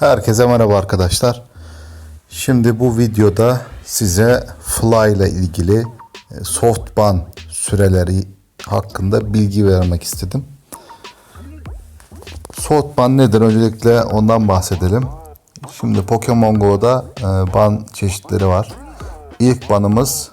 Herkese merhaba arkadaşlar. Şimdi bu videoda size Fly ile ilgili e, softban süreleri hakkında bilgi vermek istedim. Softban nedir? Öncelikle ondan bahsedelim. Şimdi Pokemon Go'da e, ban çeşitleri var. İlk banımız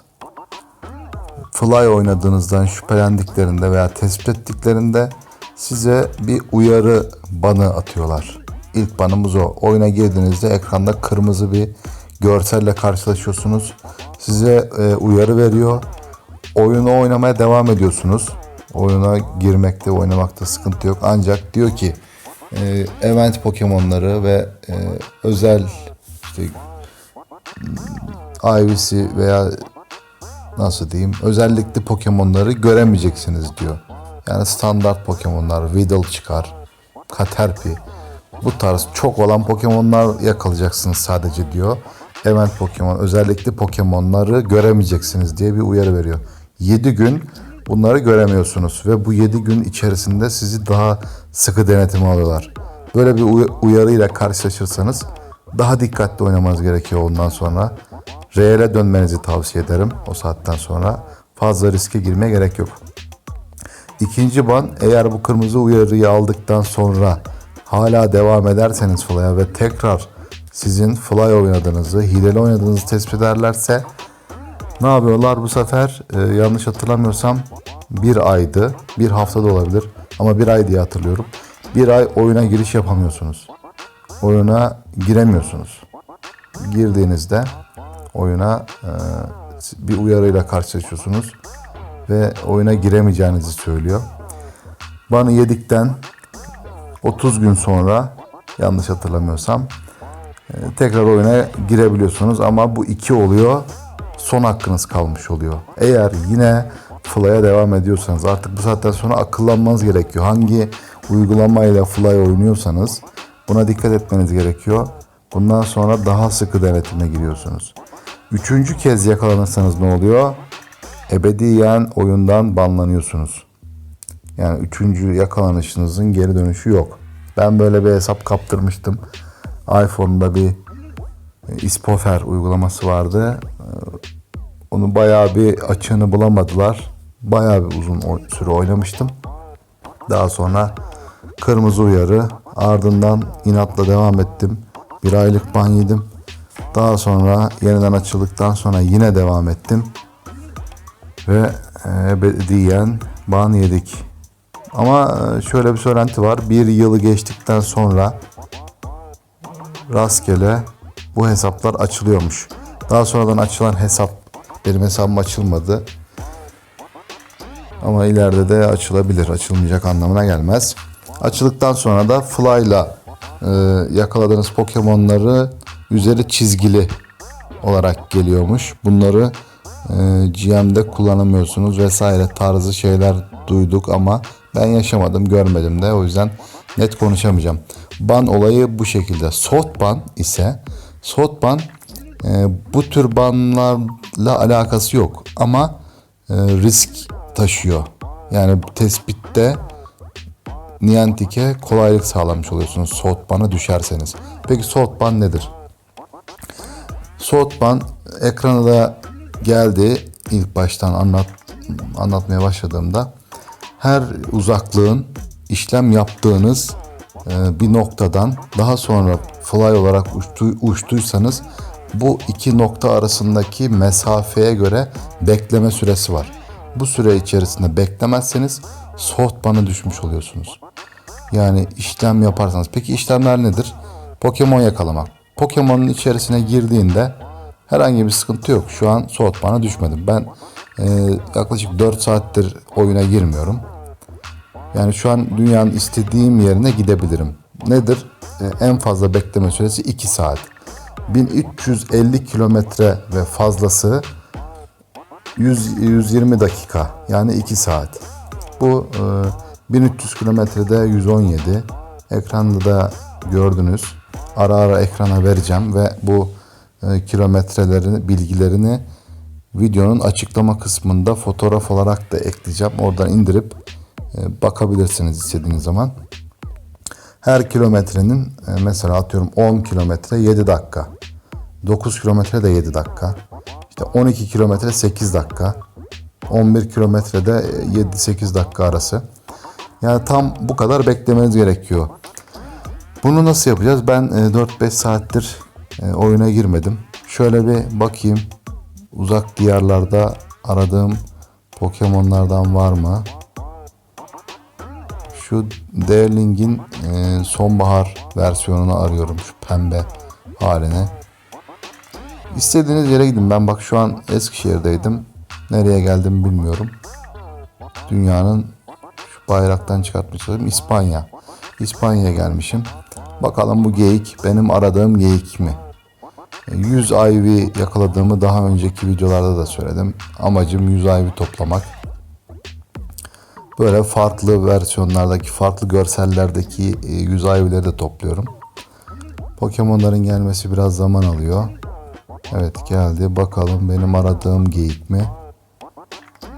Fly oynadığınızdan şüphelendiklerinde veya tespit ettiklerinde size bir uyarı banı atıyorlar. İlk banımız o. Oyuna girdiğinizde ekranda kırmızı bir görselle karşılaşıyorsunuz. Size e, uyarı veriyor. Oyunu oynamaya devam ediyorsunuz. Oyuna girmekte, oynamakta sıkıntı yok. Ancak diyor ki e, event Pokemon'ları ve e, özel işte IVC veya nasıl diyeyim özellikli Pokemon'ları göremeyeceksiniz diyor. Yani standart Pokemon'lar, Weedle çıkar, Caterpie bu tarz çok olan Pokemon'lar yakalayacaksınız sadece diyor. Event Pokemon, özellikle Pokemon'ları göremeyeceksiniz diye bir uyarı veriyor. 7 gün bunları göremiyorsunuz ve bu 7 gün içerisinde sizi daha sıkı denetime alıyorlar. Böyle bir uy- uyarıyla karşılaşırsanız daha dikkatli oynamanız gerekiyor ondan sonra. Reel'e dönmenizi tavsiye ederim o saatten sonra. Fazla riske girmeye gerek yok. İkinci ban eğer bu kırmızı uyarıyı aldıktan sonra hala devam ederseniz Fly'a ve tekrar sizin Fly oynadığınızı, hileli oynadığınızı tespit ederlerse ne yapıyorlar bu sefer? Ee, yanlış hatırlamıyorsam bir aydı, bir haftada olabilir ama bir ay diye hatırlıyorum. Bir ay oyuna giriş yapamıyorsunuz. Oyuna giremiyorsunuz. Girdiğinizde oyuna e, bir uyarıyla karşılaşıyorsunuz ve oyuna giremeyeceğinizi söylüyor. Banı yedikten 30 gün sonra yanlış hatırlamıyorsam e, tekrar oyuna girebiliyorsunuz ama bu iki oluyor son hakkınız kalmış oluyor. Eğer yine Fly'a devam ediyorsanız artık bu saatten sonra akıllanmanız gerekiyor. Hangi uygulamayla Fly oynuyorsanız buna dikkat etmeniz gerekiyor. Bundan sonra daha sıkı denetime giriyorsunuz. Üçüncü kez yakalanırsanız ne oluyor? Ebediyen oyundan banlanıyorsunuz. Yani üçüncü yakalanışınızın geri dönüşü yok. Ben böyle bir hesap kaptırmıştım. iPhone'da bir e, Ispofer uygulaması vardı. E, Onu bayağı bir açığını bulamadılar. Bayağı bir uzun süre oynamıştım. Daha sonra kırmızı uyarı ardından inatla devam ettim. Bir aylık ban yedim. Daha sonra yeniden açıldıktan sonra yine devam ettim. Ve ebediyen ban yedik. Ama e, şöyle bir söylenti var. Bir yılı geçtikten sonra rastgele bu hesaplar açılıyormuş. Daha sonradan açılan hesap benim hesabım açılmadı. Ama ileride de açılabilir. Açılmayacak anlamına gelmez. Açıldıktan sonra da Fly'la e, yakaladığınız Pokemon'ları üzeri çizgili olarak geliyormuş. Bunları e, GM'de kullanamıyorsunuz vesaire tarzı şeyler duyduk ama ben yaşamadım, görmedim de o yüzden net konuşamayacağım. Ban olayı bu şekilde. Soft ban ise soft ban e, bu tür banlarla alakası yok ama e, risk taşıyor. Yani tespitte Niantic'e kolaylık sağlamış oluyorsunuz soğutbana düşerseniz. Peki soğutban nedir? Soğutban ekrana da geldi ilk baştan anlat anlatmaya başladığımda her uzaklığın işlem yaptığınız e, bir noktadan daha sonra fly olarak uçtu, uçtuysanız bu iki nokta arasındaki mesafeye göre bekleme süresi var. Bu süre içerisinde beklemezseniz soğutbana düşmüş oluyorsunuz. Yani işlem yaparsanız. Peki işlemler nedir? Pokemon yakalamak. Pokemon'un içerisine girdiğinde herhangi bir sıkıntı yok. Şu an soğutmana düşmedim. Ben e, yaklaşık 4 saattir oyuna girmiyorum. Yani şu an dünyanın istediğim yerine gidebilirim. Nedir? E, en fazla bekleme süresi 2 saat. 1350 kilometre ve fazlası 100, 120 dakika yani 2 saat. Bu e, 1300 kilometrede 117. Ekranda da gördünüz. Ara ara ekrana vereceğim ve bu e, kilometrelerini bilgilerini videonun açıklama kısmında fotoğraf olarak da ekleyeceğim. Oradan indirip e, bakabilirsiniz istediğiniz zaman. Her kilometrenin e, mesela atıyorum 10 kilometre 7 dakika. 9 kilometre de 7 dakika. İşte 12 kilometre 8 dakika. 11 kilometrede 7-8 dakika arası. Yani tam bu kadar beklemeniz gerekiyor. Bunu nasıl yapacağız? Ben e, 4-5 saattir e, oyuna girmedim. Şöyle bir bakayım. Uzak diyarlarda aradığım Pokemon'lardan var mı? Şu Derling'in e, sonbahar versiyonunu arıyorum. Şu pembe halini. İstediğiniz yere gidin. Ben bak şu an Eskişehir'deydim. Nereye geldim bilmiyorum. Dünyanın şu bayraktan çıkartmaya çalışıyorum. İspanya. İspanya'ya gelmişim. Bakalım bu geyik benim aradığım geyik mi? 100 ivy yakaladığımı daha önceki videolarda da söyledim. Amacım 100 ivy toplamak. Böyle farklı versiyonlardaki, farklı görsellerdeki 100 ivy'leri de topluyorum. Pokemon'ların gelmesi biraz zaman alıyor. Evet geldi. Bakalım benim aradığım geyik mi?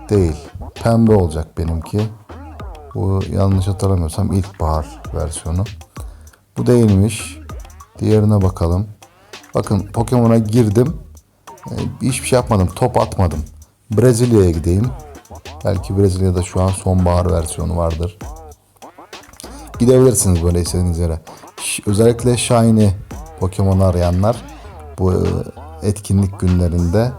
Değil. Pembe olacak benimki. Bu yanlış hatırlamıyorsam ilkbahar versiyonu. Bu değilmiş. Diğerine bakalım. Bakın Pokemon'a girdim. Ee, hiçbir şey yapmadım. Top atmadım. Brezilya'ya gideyim. Belki Brezilya'da şu an sonbahar versiyonu vardır. Gidebilirsiniz böyle istediğiniz yere. Özellikle Shiny Pokemon arayanlar bu e, etkinlik günlerinde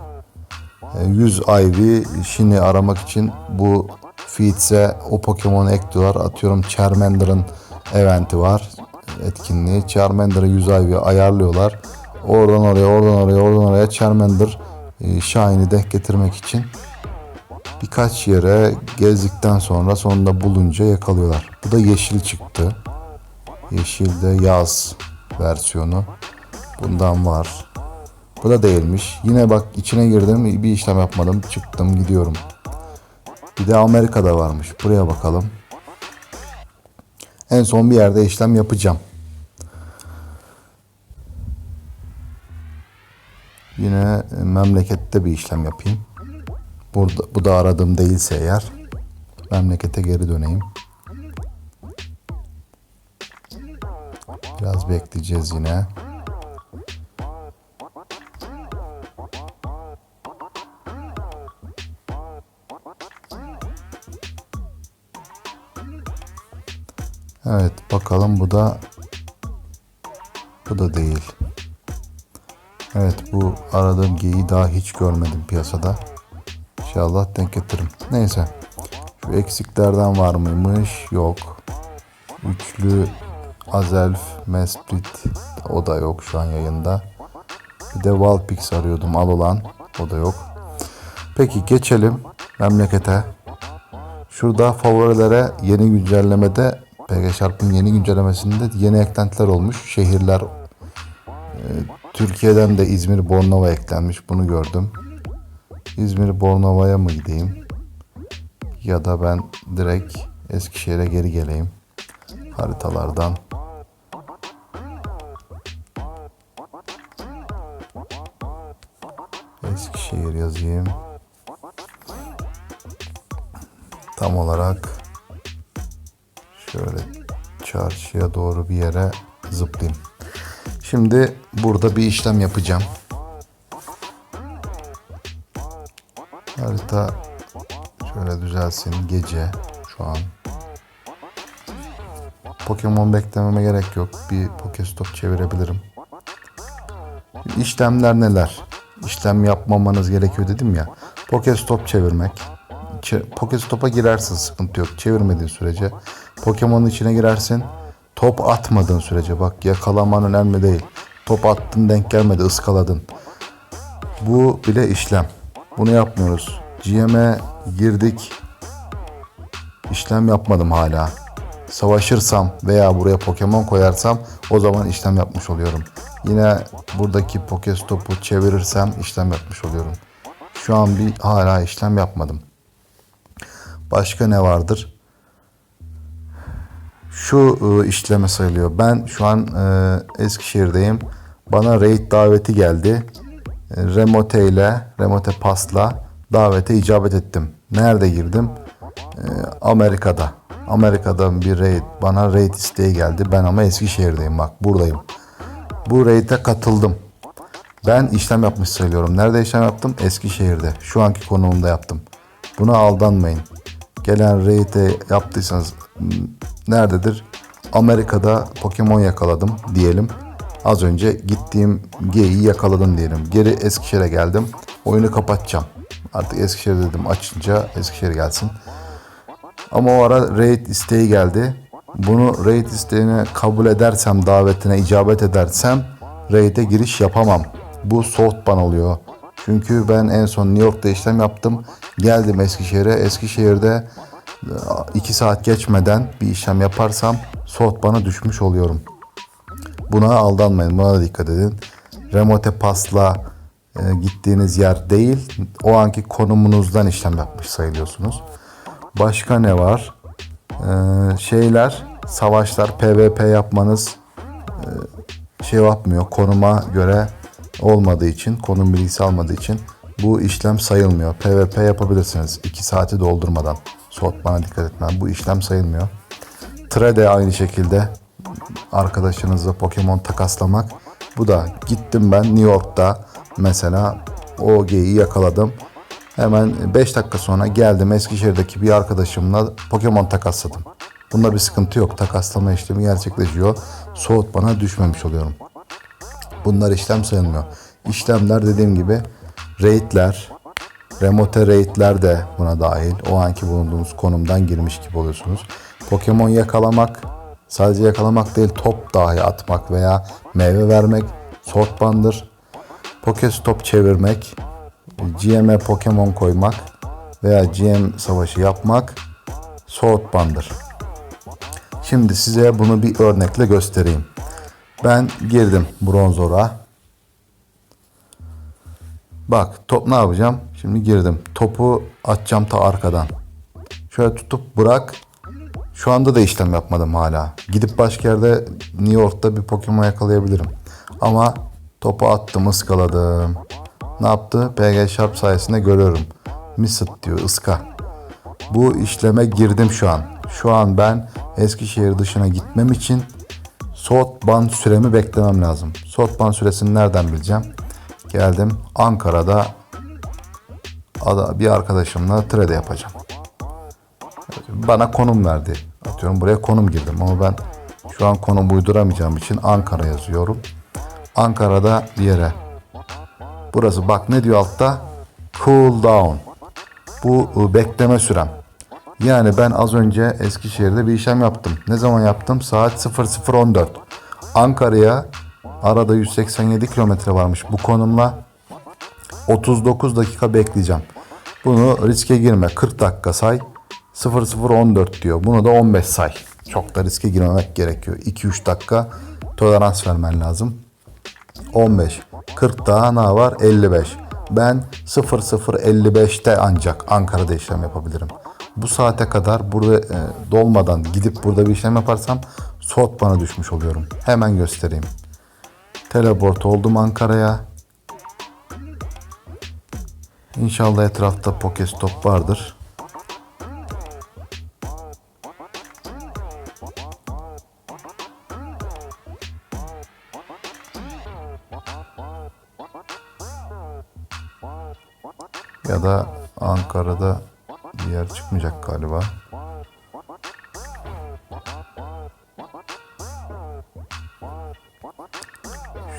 e, 100 Ivy Shiny aramak için bu Feeds'e o Pokemon'u ekliyorlar. Atıyorum Charmander'ın eventi var. Etkinliği. Charmander'ı 100 Ivy ayarlıyorlar. Oradan oraya, oradan oraya, oradan oraya Charmander e, Shiny'i denk getirmek için birkaç yere gezdikten sonra sonunda bulunca yakalıyorlar. Bu da yeşil çıktı. Yeşil de yaz versiyonu. Bundan var. Bu da değilmiş. Yine bak içine girdim bir işlem yapmadım. Çıktım gidiyorum. Bir de Amerika'da varmış. Buraya bakalım. En son bir yerde işlem yapacağım. Yine memlekette bir işlem yapayım. Burada, bu da aradığım değilse eğer memlekete geri döneyim. Biraz bekleyeceğiz yine. Evet bakalım bu da bu da değil. Evet bu aradığım geyiği daha hiç görmedim piyasada. İnşallah denk getiririm. Neyse. Şu eksiklerden var mıymış? Yok. Üçlü Azelf, Mesprit o da yok şu an yayında. Bir de Valpix arıyordum al olan o da yok. Peki geçelim memlekete. Şurada favorilere yeni güncellemede PG Sharp'ın yeni güncellemesinde yeni eklentiler olmuş. Şehirler e, Türkiye'den de İzmir Bornova eklenmiş. Bunu gördüm. İzmir Bornova'ya mı gideyim? Ya da ben direkt Eskişehir'e geri geleyim. Haritalardan. Eskişehir yazayım. Tam olarak şöyle çarşıya doğru bir yere zıplayayım. Şimdi burada bir işlem yapacağım. Harita şöyle düzelsin. Gece şu an. Pokemon beklememe gerek yok. Bir Pokestop çevirebilirim. İşlemler neler? İşlem yapmamanız gerekiyor dedim ya. Pokestop çevirmek. Çe- Pokestop'a girersin sıkıntı yok. Çevirmediğin sürece. Pokemon'un içine girersin. Top atmadığın sürece bak yakalaman önemli değil. Top attın denk gelmedi ıskaladın. Bu bile işlem. Bunu yapmıyoruz. GM'e girdik. İşlem yapmadım hala. Savaşırsam veya buraya Pokemon koyarsam o zaman işlem yapmış oluyorum. Yine buradaki Pokestop'u çevirirsem işlem yapmış oluyorum. Şu an bir hala işlem yapmadım. Başka ne vardır? Şu e, işleme sayılıyor. Ben şu an e, Eskişehir'deyim. Bana raid daveti geldi. E, Remote ile, Remote Pass'la davete icabet ettim. Nerede girdim? E, Amerika'da. Amerika'dan bir raid bana raid isteği geldi. Ben ama Eskişehir'deyim bak buradayım. Bu raid'e katıldım. Ben işlem yapmış sayılıyorum. Nerede işlem yaptım? Eskişehir'de. Şu anki konumumda yaptım. Buna aldanmayın. Gelen raid'e yaptıysanız nerededir? Amerika'da Pokemon yakaladım diyelim. Az önce gittiğim geyiği yakaladım diyelim. Geri Eskişehir'e geldim. Oyunu kapatacağım. Artık Eskişehir dedim açınca Eskişehir gelsin. Ama o ara raid isteği geldi. Bunu raid isteğini kabul edersem, davetine icabet edersem raid'e giriş yapamam. Bu soft ban oluyor. Çünkü ben en son New York'ta işlem yaptım. Geldim Eskişehir'e. Eskişehir'de 2 saat geçmeden bir işlem yaparsam soft bana düşmüş oluyorum. Buna aldanmayın. Buna da dikkat edin. Remote pasla e, gittiğiniz yer değil. O anki konumunuzdan işlem yapmış sayılıyorsunuz. Başka ne var? Ee, şeyler, savaşlar, PvP yapmanız e, şey yapmıyor. Konuma göre olmadığı için, konum bilgisi almadığı için bu işlem sayılmıyor. PvP yapabilirsiniz 2 saati doldurmadan. Soğutmana dikkat etmem. Bu işlem sayılmıyor. Trade aynı şekilde arkadaşınızla Pokemon takaslamak. Bu da gittim ben New York'ta mesela o geyiği yakaladım. Hemen 5 dakika sonra geldim Eskişehir'deki bir arkadaşımla Pokemon takasladım. Bunda bir sıkıntı yok. Takaslama işlemi gerçekleşiyor. Soğut bana düşmemiş oluyorum. Bunlar işlem sayılmıyor. İşlemler dediğim gibi raidler, remote raidler de buna dahil. O anki bulunduğunuz konumdan girmiş gibi oluyorsunuz. Pokemon yakalamak, sadece yakalamak değil top dahi atmak veya meyve vermek Swordbandır. Pokestop çevirmek, GM'e Pokemon koymak veya GM savaşı yapmak Swordbandır. Şimdi size bunu bir örnekle göstereyim. Ben girdim Bronzor'a. Bak top ne yapacağım? Şimdi girdim. Topu atacağım ta arkadan. Şöyle tutup bırak. Şu anda da işlem yapmadım hala. Gidip başka yerde New York'ta bir Pokemon yakalayabilirim. Ama topu attım, ıskaladım. Ne yaptı? PG Sharp sayesinde görüyorum. Misset diyor, ıska. Bu işleme girdim şu an. Şu an ben Eskişehir dışına gitmem için soğutban süremi beklemem lazım. Soğutban süresini nereden bileceğim? Geldim Ankara'da ada- bir arkadaşımla trade yapacağım. Bana konum verdi. Atıyorum buraya konum girdim ama ben şu an konum uyduramayacağım için Ankara yazıyorum. Ankara'da bir yere. Burası bak ne diyor altta? Cool down. Bu ı, bekleme sürem. Yani ben az önce Eskişehir'de bir işlem yaptım. Ne zaman yaptım? Saat 00.14. Ankara'ya arada 187 kilometre varmış bu konumla. 39 dakika bekleyeceğim. Bunu riske girme. 40 dakika say. 0014 diyor. Bunu da 15 say. Çok da riske girmemek gerekiyor. 2-3 dakika tolerans vermen lazım. 15. 40 daha ne var? 55. Ben 0055'te ancak Ankara'da işlem yapabilirim. Bu saate kadar burada e, dolmadan gidip burada bir işlem yaparsam SOT bana düşmüş oluyorum. Hemen göstereyim. Teleport oldum Ankara'ya. İnşallah etrafta Pokestop vardır. Ya da Ankara'da bir yer çıkmayacak galiba.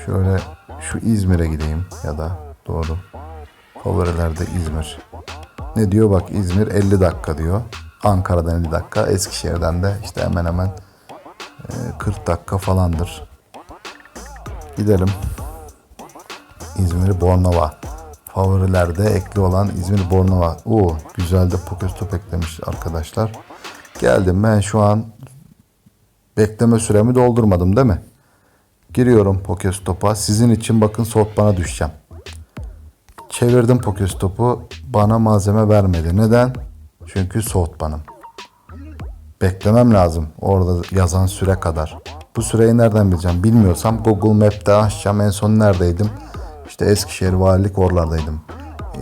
Şöyle şu İzmir'e gideyim ya da doğru. Favorilerde İzmir. Ne diyor bak İzmir 50 dakika diyor. Ankara'dan 50 dakika. Eskişehir'den de işte hemen hemen e, 40 dakika falandır. Gidelim. İzmir Bornova. Favorilerde ekli olan İzmir Bornova. Oo güzel de Pokestop eklemiş arkadaşlar. Geldim ben şu an bekleme süremi doldurmadım değil mi? Giriyorum Pokestop'a. Sizin için bakın soğut bana düşeceğim. Çevirdim Pokestop'u. Bana malzeme vermedi. Neden? Çünkü soğut banım. Beklemem lazım orada yazan süre kadar. Bu süreyi nereden bileceğim? Bilmiyorsam Google Map'te açacağım. En son neredeydim? İşte Eskişehir Valilik oralardaydım. Ee,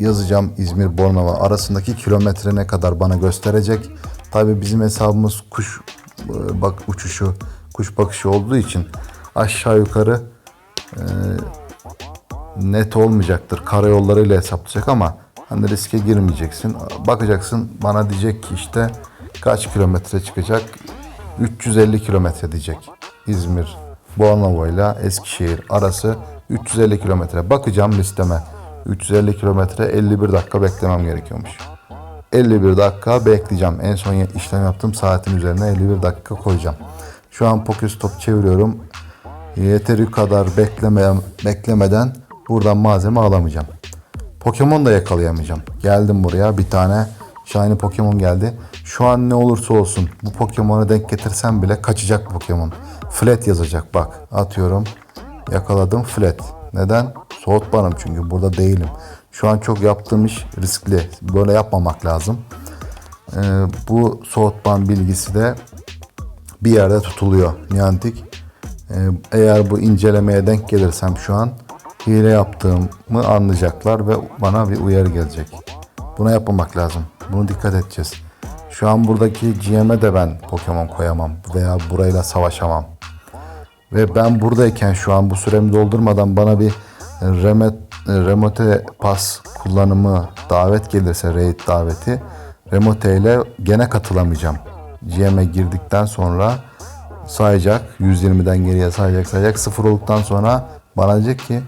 yazacağım İzmir Bornova arasındaki kilometre ne kadar bana gösterecek. Tabii bizim hesabımız kuş e, bak uçuşu, kuş bakışı olduğu için aşağı yukarı e, net olmayacaktır. Karayollarıyla hesaplayacak ama hani riske girmeyeceksin. Bakacaksın bana diyecek ki işte kaç kilometre çıkacak? 350 kilometre diyecek. İzmir, Bornova ile Eskişehir arası 350 kilometre. Bakacağım listeme. 350 kilometre 51 dakika beklemem gerekiyormuş. 51 dakika bekleyeceğim. En son işlem yaptığım saatin üzerine 51 dakika koyacağım. Şu an Pokestop çeviriyorum. Yeteri kadar bekleme, beklemeden buradan malzeme alamayacağım. Pokemon da yakalayamayacağım. Geldim buraya bir tane Shiny Pokemon geldi. Şu an ne olursa olsun bu Pokemon'a denk getirsem bile kaçacak Pokemon. Flat yazacak bak. Atıyorum. Yakaladım Flat. Neden? Soğutmanım çünkü burada değilim. Şu an çok yaptığım iş riskli. Böyle yapmamak lazım. Ee, bu soğutman bilgisi de bir yerde tutuluyor Niantic. Ee, eğer bu incelemeye denk gelirsem şu an hile yaptığımı anlayacaklar ve bana bir uyarı gelecek. Buna yapmamak lazım. Bunu dikkat edeceğiz. Şu an buradaki GM'e de ben Pokemon koyamam veya burayla savaşamam. Ve ben buradayken şu an bu süremi doldurmadan bana bir remote, remote pas kullanımı davet gelirse raid daveti remote ile gene katılamayacağım. GM'e girdikten sonra sayacak 120'den geriye sayacak sayacak sıfır olduktan sonra bana diyecek ki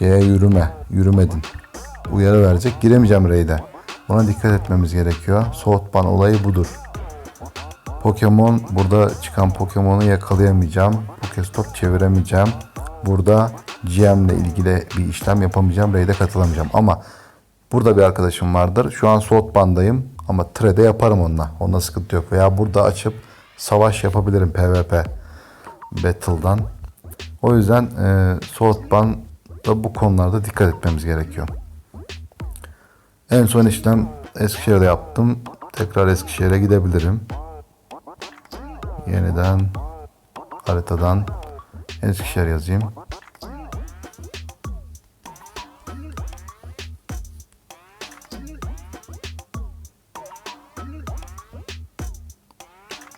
şeye yürüme yürümedin uyarı verecek giremeyeceğim raid'e. Buna dikkat etmemiz gerekiyor. Soğutman olayı budur. Pokemon burada çıkan Pokemon'u yakalayamayacağım. Pokestop çeviremeyeceğim. Burada GM ile ilgili bir işlem yapamayacağım. Raid'e katılamayacağım. Ama burada bir arkadaşım vardır. Şu an Soğutban'dayım ama Tre'de yaparım onunla. Onda sıkıntı yok. Veya burada açıp savaş yapabilirim PvP Battle'dan. O yüzden e, Soğutban'da bu konularda dikkat etmemiz gerekiyor. En son işlem Eskişehir'de yaptım. Tekrar Eskişehir'e gidebilirim. Yeniden haritadan Eskişehir yazayım.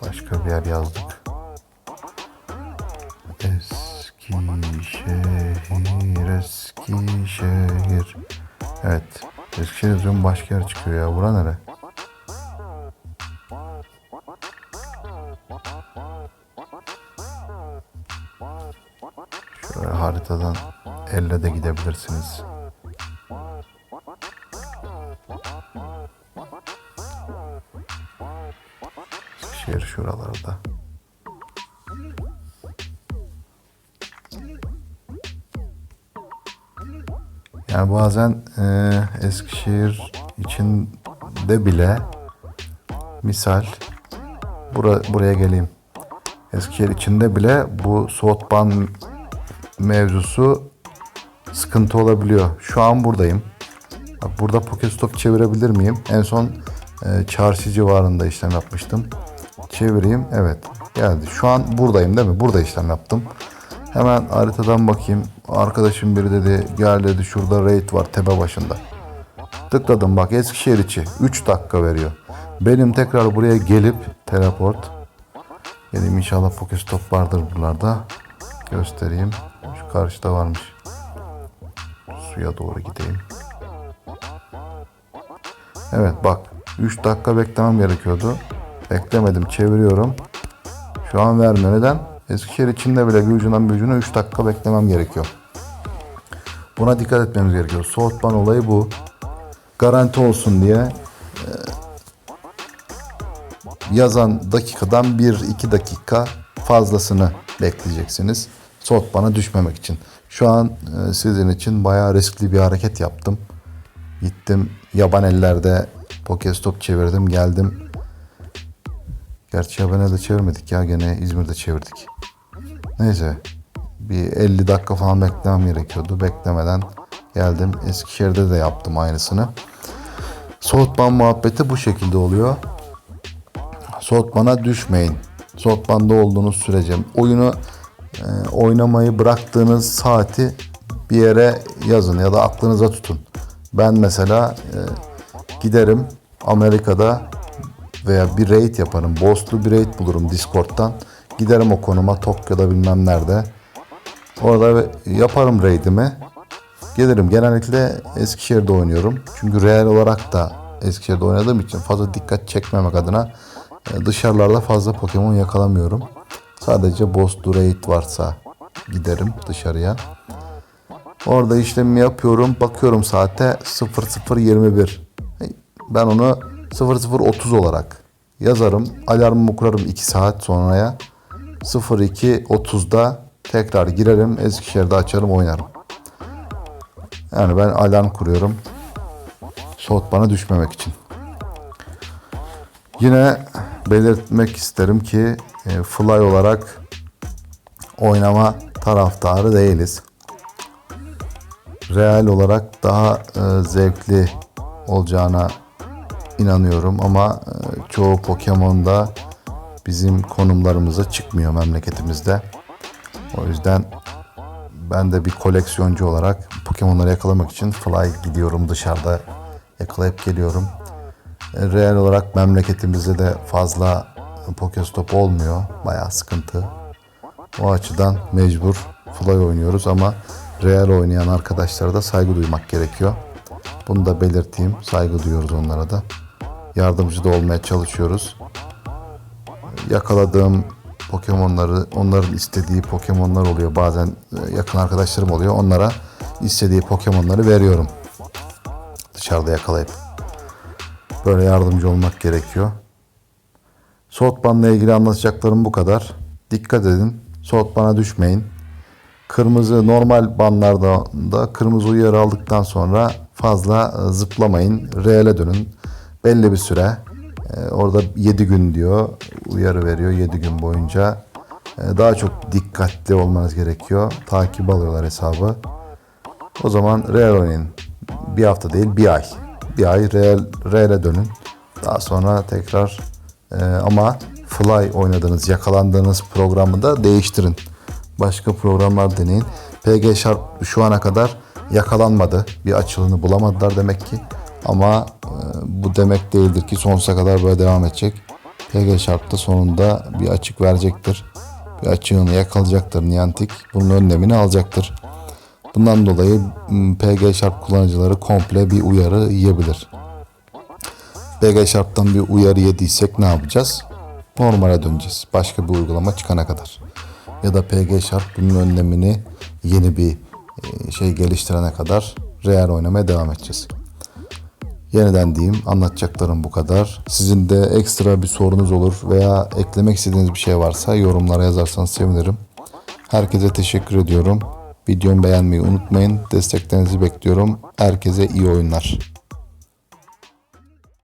Başka bir yer yazdık. Evet. Eskişehir yazıyorum başka yer çıkıyor ya. Bura nere? Şöyle haritadan elle de gidebilirsiniz. Eskişehir şuralarda. Yani bazen e, Eskişehir içinde bile misal bura, buraya geleyim. Eskişehir içinde bile bu soğutban mevzusu sıkıntı olabiliyor. Şu an buradayım. Burada Pokestop çevirebilir miyim? En son e, çarşı civarında işlem yapmıştım. Çevireyim. Evet. Geldi. Şu an buradayım değil mi? Burada işlem yaptım. Hemen haritadan bakayım. Arkadaşım biri dedi gel dedi şurada raid var tepe başında. Tıkladım bak Eskişehir içi 3 dakika veriyor. Benim tekrar buraya gelip teleport. Benim inşallah Pokestop vardır buralarda. Göstereyim. Şu karşıda varmış. Suya doğru gideyim. Evet bak 3 dakika beklemem gerekiyordu. Beklemedim çeviriyorum. Şu an vermiyor. Neden? Eskişehir içinde bile bir ucundan bir ucuna 3 dakika beklemem gerekiyor. Buna dikkat etmemiz gerekiyor. Soğutman olayı bu. Garanti olsun diye e, yazan dakikadan 1-2 dakika fazlasını bekleyeceksiniz. Soğutmana düşmemek için. Şu an e, sizin için bayağı riskli bir hareket yaptım. Gittim yaban ellerde Pokestop çevirdim geldim. Gerçi yaban elde çevirmedik ya gene İzmir'de çevirdik. Neyse bir 50 dakika falan beklemem gerekiyordu. Beklemeden geldim. Eskişehir'de de yaptım aynısını. Soğutman muhabbeti bu şekilde oluyor. Soğutmana düşmeyin. Soğutmanda olduğunuz sürece oyunu e, oynamayı bıraktığınız saati bir yere yazın ya da aklınıza tutun. Ben mesela e, giderim Amerika'da veya bir raid yaparım. Boss'lu bir raid bulurum Discord'dan. Giderim o konuma Tokyo'da bilmem nerede. Orada yaparım raid'imi. Gelirim. Genellikle Eskişehir'de oynuyorum. Çünkü real olarak da Eskişehir'de oynadığım için fazla dikkat çekmemek adına e, dışarılarda fazla Pokemon yakalamıyorum. Sadece boss'lu raid varsa giderim dışarıya. Orada işlemimi yapıyorum. Bakıyorum saate 0021. Ben onu 0030 olarak yazarım. Alarmımı kurarım 2 saat sonraya. 02.30'da tekrar girerim. Eskişehir'de açarım oynarım. Yani ben alarm kuruyorum. Soğut bana düşmemek için. Yine belirtmek isterim ki e, fly olarak oynama taraftarı değiliz. Real olarak daha e, zevkli olacağına inanıyorum ama e, çoğu Pokemon'da bizim konumlarımıza çıkmıyor memleketimizde. O yüzden ben de bir koleksiyoncu olarak Pokemon'ları yakalamak için fly gidiyorum dışarıda yakalayıp geliyorum. E, Real olarak memleketimizde de fazla Pokestop olmuyor. Bayağı sıkıntı. O açıdan mecbur fly oynuyoruz ama real oynayan arkadaşlara da saygı duymak gerekiyor. Bunu da belirteyim. Saygı duyuyoruz onlara da. Yardımcı da olmaya çalışıyoruz. Yakaladığım Pokemon'ları, onların istediği Pokemon'lar oluyor. Bazen e, yakın arkadaşlarım oluyor. Onlara istediği Pokemon'ları veriyorum. Dışarıda yakalayıp. Böyle yardımcı olmak gerekiyor. Soğutbanla ilgili anlatacaklarım bu kadar. Dikkat edin. Soğutbana düşmeyin. Kırmızı normal banlarda da kırmızı uyarı aldıktan sonra fazla e, zıplamayın. Reale dönün. Belli bir süre. e, Orada 7 gün diyor. Uyarı veriyor 7 gün boyunca. E, Daha çok dikkatli olmanız gerekiyor. Takip alıyorlar hesabı. O zaman real oynayın. Bir hafta değil bir ay. Bir ay real, reale dönün. Daha sonra tekrar ama fly oynadığınız, yakalandığınız programı da değiştirin. Başka programlar deneyin. PG Sharp şu ana kadar yakalanmadı. Bir açılını bulamadılar demek ki. Ama e, bu demek değildir ki sonsuza kadar böyle devam edecek. PG Sharp da sonunda bir açık verecektir. Bir açığını yakalayacaktır Niantic. Bunun önlemini alacaktır. Bundan dolayı PG Sharp kullanıcıları komple bir uyarı yiyebilir. PG Sharp'tan bir uyarı yediysek ne yapacağız? Normale döneceğiz. Başka bir uygulama çıkana kadar. Ya da PG Sharp bunun önlemini yeni bir e, şey geliştirene kadar real oynamaya devam edeceğiz. Yeniden diyeyim anlatacaklarım bu kadar. Sizin de ekstra bir sorunuz olur veya eklemek istediğiniz bir şey varsa yorumlara yazarsanız sevinirim. Herkese teşekkür ediyorum. Videomu beğenmeyi unutmayın. Desteklerinizi bekliyorum. Herkese iyi oyunlar.